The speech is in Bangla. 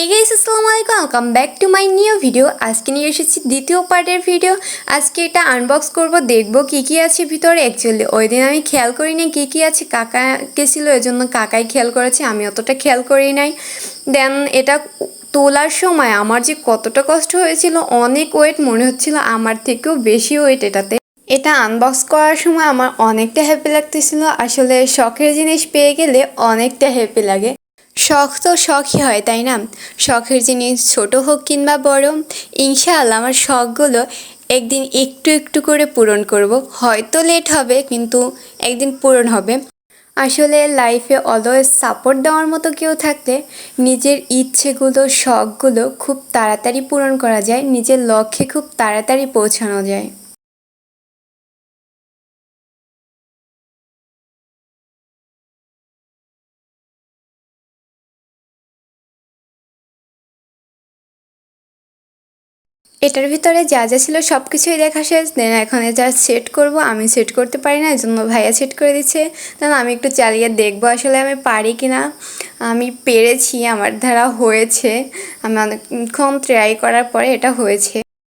হে গাইস আসসালামু আলাইকুম welcome back to my new video আজকে নিয়ে এসেছি দ্বিতীয় পার্টের ভিডিও আজকে এটা আনবক্স করব, দেখব কি কি আছে ভিতরে। অ্যাকচুয়ালি ওই দিন আমি খেয়াল করিনি কী কী আছে। কাকা গেছিল এর জন্য কাকাই খেয়াল করেছে। আমি অতটা খেয়াল করি নাই। দেন এটা তোলার সময় আমার যে কতটা কষ্ট হয়েছিল, অনেক ওয়েট মনে হচ্ছিল, আমার থেকেও বেশি ওয়েট এটাতে। এটা আনবক্স করার সময় আমার অনেকটা হ্যাপি লাগতেছিল। আসলে শখের জিনিস পেয়ে গেলে অনেকটা হ্যাপি লাগে। শখ তো শখই হয়, তাই না? শখের জিনিস ছোট হোক কিংবা বড়, ইনশাআল্লাহ আমার শখগুলো একদিন একটু একটু করে পূরণ করব। হয়তো লেট হবে, কিন্তু একদিন পূরণ হবে। আসলে লাইফে অলওয়েজ সাপোর্ট দেওয়ার মতো কেউ থাকলে নিজের ইচ্ছেগুলো, শখগুলো খুব তাড়াতাড়ি পূরণ করা যায়, নিজের লক্ষ্যে খুব তাড়াতাড়ি পৌঁছানো যায়। এটার ভিতরে যা যা ছিল সব কিছুই দেখা শেষ। দেন এখন যা সেট করব। আমি সেট করতে পারি না এই জন্য ভাইয়া সেট করে দিচ্ছে। দেন আমি একটু চালিয়ে দেখব আসলে আমি পারি কি না আমি পেরেছি, আমার দ্বারা হয়েছে। আমি অনেকক্ষণ ট্রাই করার পরে এটা হয়েছে।